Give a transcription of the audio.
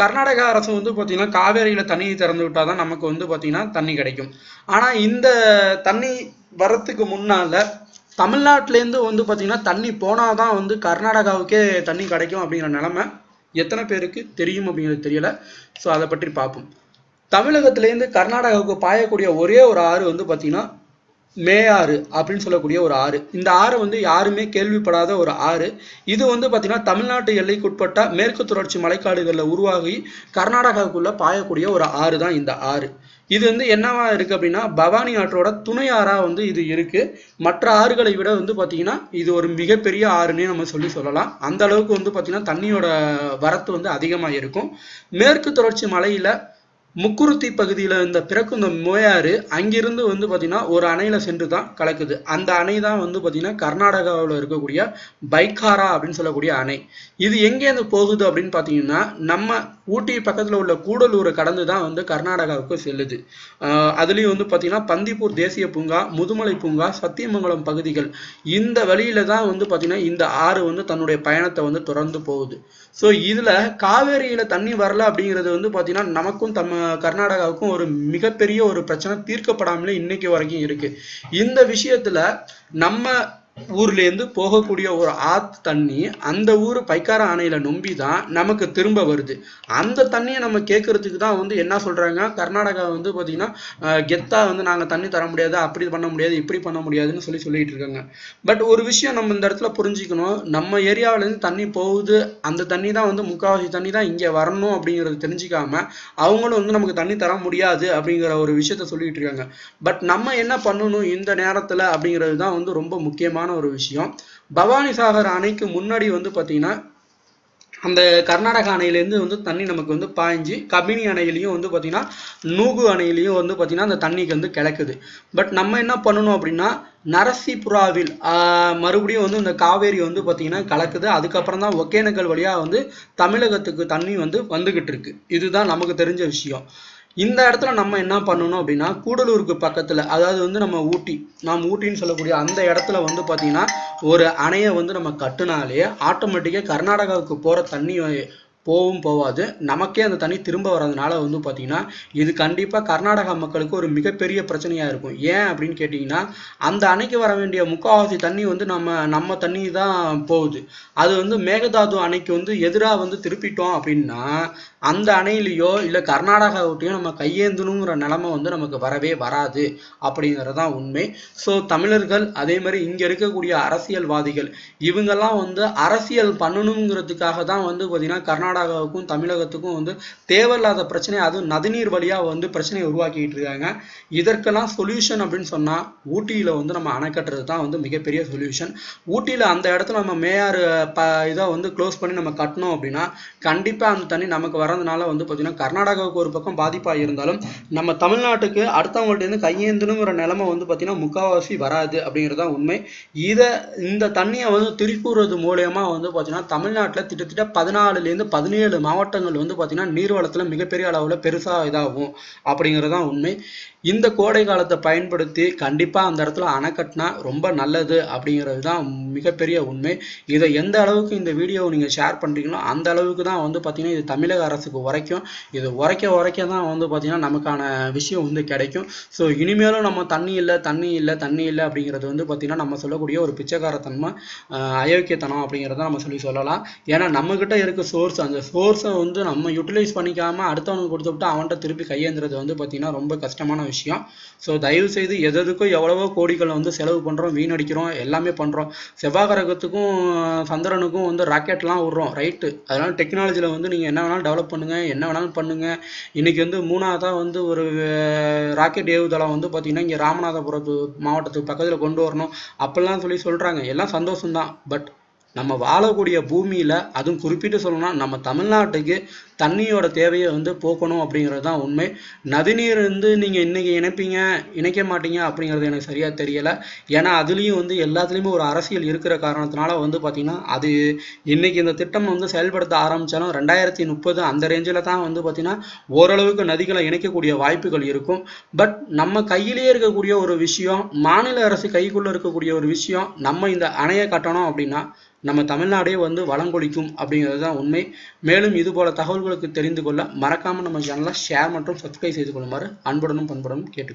கர்நாடகா அரசு வந்து பார்த்தீங்கன்னா காவேரியில் தண்ணி திறந்து விட்டால் தான் நமக்கு வந்து பார்த்திங்கன்னா தண்ணி கிடைக்கும். ஆனால் இந்த தண்ணி வரத்துக்கு முன்னால தமிழ்நாட்டிலேருந்து வந்து பார்த்தீங்கன்னா தண்ணி போனால் தான் வந்து கர்நாடகாவுக்கே தண்ணி கிடைக்கும் அப்படிங்கிற நிலமை எத்தனை பேருக்கு தெரியும் அப்படிங்கிறது தெரியலை. ஸோ அதை பற்றி பார்ப்போம். தமிழகத்திலேருந்து கர்நாடகாவுக்கு பாயக்கூடிய ஒரே ஒரு ஆறு வந்து பார்த்தீங்கன்னா மேயாறு அப்படின்னு சொல்லக்கூடிய ஒரு ஆறு. இந்த ஆறு வந்து யாருமே கேள்விப்படாத ஒரு ஆறு. இது வந்து பார்த்தீங்கன்னா தமிழ்நாட்டு எல்லைக்குட்பட்ட மேற்கு தொடர்ச்சி மலைக்காடுகளில் உருவாகி கர்நாடகாவுக்குள்ளே பாயக்கூடிய ஒரு ஆறு தான் இந்த ஆறு. இது வந்து என்னவா இருக்குது அப்படின்னா பவானி ஆற்றோட துணை ஆறாக வந்து இது இருக்குது மற்ற ஆறுகளை விட வந்து பார்த்திங்கன்னா இது ஒரு மிகப்பெரிய ஆறுன்னே நம்ம சொல்லி சொல்லலாம். அந்த அளவுக்கு வந்து பார்த்திங்கன்னா தண்ணியோட வரத்து வந்து அதிகமாக இருக்கும். மேற்கு தொடர்ச்சி மலையில் முக்குருத்தி பகுதியில் இந்த பிறக்கும் இந்த மோயாறு அங்கிருந்து வந்து பார்த்தீங்கன்னா ஒரு அணையில் சென்று தான் கலக்குது. அந்த அணை தான் வந்து பார்த்தீங்கன்னா கர்நாடகாவில் இருக்கக்கூடிய பைக்காரா அப்படின்னு சொல்லக்கூடிய அணை. இது எங்கேருந்து போகுது அப்படின்னு பார்த்தீங்கன்னா நம்ம ஊட்டி பக்கத்தில் உள்ள கூடலூரை கடந்து தான் வந்து கர்நாடகாவுக்கு செல்லுது. அதுலேயும் வந்து பார்த்தீங்கன்னா பந்திப்பூர் தேசிய பூங்கா முதுமலை பூங்கா சத்தியமங்கலம் பகுதிகள் இந்த வழியில தான் வந்து பார்த்தீங்கன்னா இந்த ஆறு வந்து தன்னுடைய பயணத்தை வந்து தொடர்ந்து போகுது. ஸோ இதில் காவேரியில் தண்ணி வரல அப்படிங்கிறது வந்து பார்த்தீங்கன்னா நமக்கும் தம்ம கர்நாடகாவுக்கும் ஒரு மிகப்பெரிய ஒரு பிரச்சனை தீர்க்கப்படாமலே இன்னைக்கு வரைக்கும் இருக்கு. இந்த விஷயத்துல நம்ம ஊர்ல இருந்து போகக்கூடிய ஒரு ஆத்து தண்ணி அந்த ஊர் பைக்கார அணையில நொம்பி தான் நமக்கு திரும்ப வருது. அந்த தண்ணியை நம்ம கேட்கறதுக்கு தான் வந்து என்ன சொல்றாங்க? கர்நாடகா வந்து பாத்தீங்கன்னா கெத்தாக கெத்தா வந்து நாங்க தண்ணி தர முடியாது அப்படி பண்ண முடியாது இப்படி பண்ண முடியாதுன்னு சொல்லி சொல்லிட்டு இருக்காங்க. பட் ஒரு விஷயம் நம்ம இந்த இடத்துல புரிஞ்சுக்கணும். நம்ம ஏரியாவுல இருந்து தண்ணி போகுது. அந்த தண்ணி தான் வந்து முக்காவாசி தண்ணி தான் இங்க வரணும் அப்படிங்கறது தெரிஞ்சுக்காம அவங்களும் வந்து நமக்கு தண்ணி தர முடியாது அப்படிங்கிற ஒரு விஷயத்த சொல்லிட்டு இருக்காங்க. பட் நம்ம என்ன பண்ணணும் இந்த நேரத்துல அப்படிங்கிறது தான் வந்து ரொம்ப முக்கியமான ஒரு விஷயம். பவானி சாகர் அணைக்கு முன்னாடி வந்து பார்த்தீங்கன்னா அந்த கர்நாடக அணையிலேருந்து வந்து தண்ணி நமக்கு வந்து பாய்ஞ்சு கபினி அணையிலையும் வந்து பார்த்தீங்கன்னா நூகு அணையிலையும் வந்து பார்த்தீங்கன்னா அந்த தண்ணிக்கு வந்து கிடக்குது பட் நம்ம என்ன பண்ணணும் அப்படின்னா நரசிபுராவில் மறுபடியும் வந்து இந்த காவேரி வந்து பார்த்தீங்கன்னா கலக்குது. அதுக்கப்புறம் தான் ஒகேனக்கல் வழியாக வந்து தமிழகத்துக்கு தண்ணி வந்து வந்துக்கிட்டு இருக்கு. இதுதான் நமக்கு தெரிஞ்ச விஷயம். இந்த இடத்துல நம்ம என்ன பண்ணணும் அப்படின்னா கூடலூருக்கு பக்கத்துல அதாவது வந்து நம்ம ஊட்டி நாம் ஊட்டின்னு சொல்லக்கூடிய அந்த இடத்துல வந்து பாத்தீங்கன்னா ஒரு அணையை வந்து நம்ம கட்டுனாலே ஆட்டோமேட்டிக்கா கர்நாடகாவுக்கு போற தண்ணி போவும் போவாது. நமக்கே அந்த தண்ணி திரும்ப வர்றதுனால வந்து பார்த்திங்கன்னா இது கண்டிப்பாக கர்நாடகா மக்களுக்கு ஒரு மிகப்பெரிய பிரச்சனையாக இருக்கும். ஏன் அப்படின்னு கேட்டிங்கன்னா அந்த அணைக்கு வர வேண்டிய முக்கால்வாசி தண்ணி வந்து நம்ம நம்ம தண்ணி தான் போகுது. அது வந்து மேகதாது அணைக்கு வந்து எதிராக வந்து திருப்பிட்டோம் அப்படின்னா அந்த அணையிலையோ இல்லை கர்நாடகாவிட்டையோ நம்ம கையேந்தணுங்கிற நிலமை வந்து நமக்கு வரவே வராது அப்படிங்கிறது தான் உண்மை. ஸோ தமிழர்கள் அதே மாதிரி இங்கே இருக்கக்கூடிய அரசியல்வாதிகள் இவங்கெல்லாம் வந்து அரசியல் பண்ணணுங்கிறதுக்காக தான் வந்து பார்த்தீங்கன்னா கர்நாடகாவுக்கும் தமிழகத்துக்கும் வந்து தேவையில்லாத பிரச்சனை அதுவும் நதிநீர் வழியாக வந்து பிரச்சனையை உருவாக்கிட்டு இருக்காங்க. இதற்கெல்லாம் சொல்யூஷன் அப்படின்னு சொன்னால் ஊட்டியில் வந்து நம்ம அணை கட்டுறது தான் வந்து மிகப்பெரிய சொல்யூஷன் ஊட்டியில் அந்த இடத்துல நம்ம மேயார் ப இதை வந்து க்ளோஸ் பண்ணி நம்ம கட்டினோம் அப்படின்னா கண்டிப்பாக அந்த தண்ணி நமக்கு வரதுனால வந்து பார்த்தீங்கன்னா கர்நாடகாவுக்கு ஒரு பக்கம் பாதிப்பாக இருந்தாலும் நம்ம தமிழ்நாட்டுக்கு அடுத்தவங்கள்ட்ட இருந்து கையேந்தணுங்கிற நிலமை வந்து பார்த்தீங்கன்னா முக்கால்வாசி வராது அப்படிங்கிறது தான் உண்மை. இதை இந்த தண்ணியை வந்து திருப்பூறது மூலயமா வந்து பார்த்தீங்கன்னா தமிழ்நாட்டில் கிட்டத்தட்ட பதினாலுலேருந்து பதினேழு மாவட்டங்கள் வந்து பார்த்திங்கன்னா நீர்வளத்தில் மிகப்பெரிய அளவில் பெருசாக இதாகும் அப்படிங்கிறது தான் உண்மை. இந்த கோடை காலத்தை பயன்படுத்தி கண்டிப்பாக அந்த இடத்துல அணை கட்டினா ரொம்ப நல்லது அப்படிங்கிறது தான் மிகப்பெரிய உண்மை. இதை எந்த அளவுக்கு இந்த வீடியோவை நீங்கள் ஷேர் பண்ணுறீங்களோ அந்த அளவுக்கு தான் வந்து பார்த்திங்கன்னா இது தமிழக அரசுக்கு உரைக்கும். இது உரைக்க உரைக்க தான் வந்து பார்த்தீங்கன்னா நமக்கான விஷயம் வந்து கிடைக்கும். ஸோ இனிமேலும் நம்ம தண்ணி இல்லை தண்ணி இல்லை தண்ணி இல்லை அப்படிங்கிறது வந்து பார்த்தீங்கன்னா நம்ம சொல்லக்கூடிய ஒரு பிச்சைக்காரத்தன்மை அயோக்கியத்தனம் அப்படிங்கிறத நம்ம சொல்லி சொல்லலாம். ஏன்னா நம்மக்கிட்ட இருக்க சோர்ஸ் அந்த ஃபோர்ஸை வந்து நம்ம யூட்டிலைஸ் பண்ணிக்காமல் அடுத்தவனுக்கு கொடுத்து விட்டு அவன்கிட்ட திருப்பி கையேந்துறது வந்து பார்த்தீங்கன்னா ரொம்ப கஷ்டமான விஷயம். ஸோ தயவு செய்து எதுக்கும் எவ்வளவோ கோடிகளை வந்து செலவு பண்ணுறோம் வீணடிக்கிறோம் எல்லாமே பண்ணுறோம் செவ்வாய் கிரகத்துக்கும் சந்திரனுக்கும் வந்து ராக்கெட்லாம் விட்றோம் ரைட்டு அதனால் டெக்னாலஜியில் வந்து நீங்கள் என்ன வேணாலும் டெவலப் பண்ணுங்க என்ன வேணாலும் பண்ணுங்கள் இன்றைக்கி வந்து மூணாவதாக வந்து ஒரு ராக்கெட் ஏவுதளம் வந்து பார்த்திங்கன்னா இங்கே ராமநாதபுரத்து மாவட்டத்துக்கு பக்கத்தில் கொண்டு வரணும். அப்படிலாம் சொல்லி சொல்கிறாங்க எல்லாம் சந்தோஷம்தான். பட் நம்ம வாழக்கூடிய பூமியில் அதுவும் குறிப்பிட்டு சொல்லணும்னா நம்ம தமிழ்நாட்டுக்கு தண்ணியோட தேவையை வந்து போக்கணும் அப்படிங்கிறது தான் உண்மை. நதிநீர் வந்து நீங்கள் இன்றைக்கி இணைப்பீங்க இணைக்க மாட்டீங்க அப்படிங்கிறது எனக்கு சரியாக தெரியலை. ஏன்னா அதுலேயும் வந்து எல்லாத்துலேயுமே ஒரு அரசியல் இருக்கிற காரணத்தினால வந்து பார்த்திங்கன்னா அது இன்னைக்கு இந்த திட்டம் வந்து செயல்படுத்த ஆரம்பித்தாலும் ரெண்டாயிரத்தி முப்பது அந்த ரேஞ்சில் தான் வந்து பார்த்திங்கன்னா ஓரளவுக்கு நதிகளை இணைக்கக்கூடிய வாய்ப்புகள் இருக்கும். பட் நம்ம கையிலேயே இருக்கக்கூடிய ஒரு விஷயம் மாநில அரசு கைக்குள்ளே இருக்கக்கூடிய ஒரு விஷயம் நம்ம இந்த அணையை கட்டணும் அப்படின்னா நம்ம தமிழ்நாடே வந்து வளங்கொழிக்கும் அப்படிங்கிறது தான் உண்மை. மேலும் இது போல தகவல்களுக்கு தெரிந்து கொள்ள மறக்காமல் நம்ம சேனலை ஷேர் மற்றும் சப்ஸ்கிரைப் செய்து கொள்ளுமாறு அன்புடனும் பண்புடனும் கேட்டு